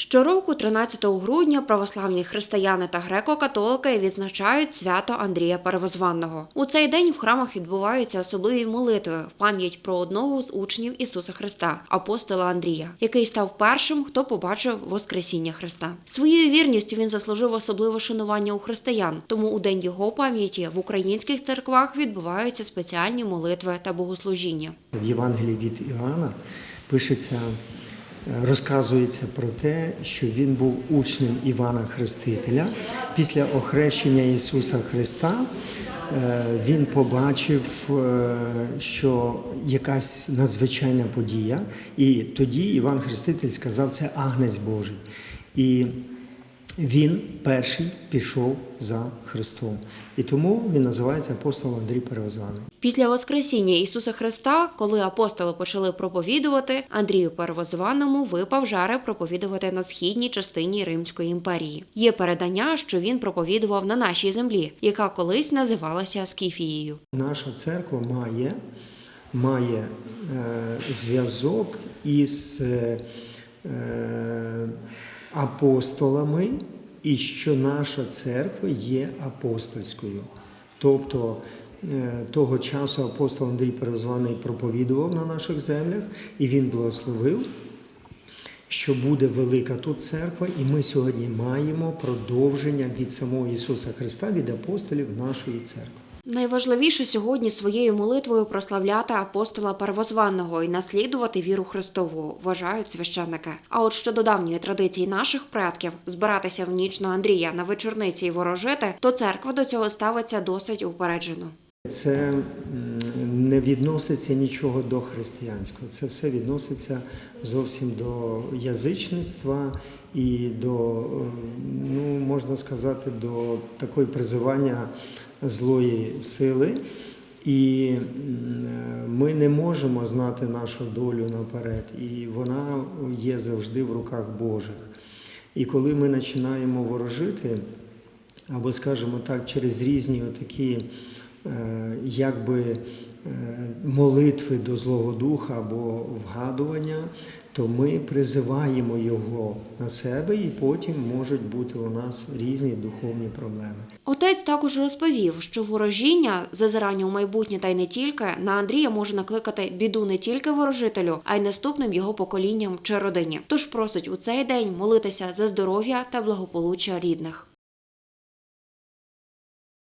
Щороку, 13 грудня, православні християни та греко-католики відзначають свято Андрія Перевозванного. У цей день в храмах відбуваються особливі молитви в пам'ять про одного з учнів Ісуса Христа, апостола Андрія, який став першим, хто побачив Воскресіння Христа. Своєю вірністю він заслужив особливе шанування у християн. Тому у день його пам'яті в українських церквах відбуваються спеціальні молитви та богослужіння. В Євангелії від Іоанна пишеться, розказується про те, що він був учнем Івана Хрестителя. Після охрещення Ісуса Христа е, він побачив, е, що якась надзвичайна подія, і тоді Іван Хреститель сказав, це Агнець Божий. І він перший пішов за Христом. І тому він називається апостол Андрій Перевозваний. Після Воскресіння Ісуса Христа, коли апостоли почали проповідувати, Андрію Первозваному випав жари проповідувати на східній частині Римської імперії. Є передання, що він проповідував на нашій землі, яка колись називалася Скіфією. Наша церква має, має е, зв'язок із е, е, апостолами, і що наша церква є апостольською. Тобто е, того часу апостол Андрій Перезваний проповідував на наших землях, і він благословив, що буде велика тут церква, і ми сьогодні маємо продовження від самого Ісуса Христа, від апостолів нашої церкви. Найважливіше сьогодні своєю молитвою прославляти апостола Первозванного і наслідувати віру Христову, вважають священники. А от щодо давньої традиції наших предків збиратися в ніч на Андрія на вечорниці і ворожити, то церква до цього ставиться досить упереджено. Це не відноситься нічого до християнського. Це все відноситься зовсім до язичництва і до, ну можна сказати, до такої призивання злої сили. І ми не можемо знати нашу долю наперед, і вона є завжди в руках Божих. І коли ми починаємо ворожити, або, скажімо так, через різні такі якби е, молитви до Злого Духа або вгадування, то ми призиваємо його на себе, і потім можуть бути у нас різні духовні проблеми. Отець також розповів, що ворожіння, зазирання у майбутнє та й не тільки на Андрія може накликати біду не тільки ворожителю, а й наступним його поколінням чи родині. Тож просить у цей день молитися за здоров'я та благополуччя рідних.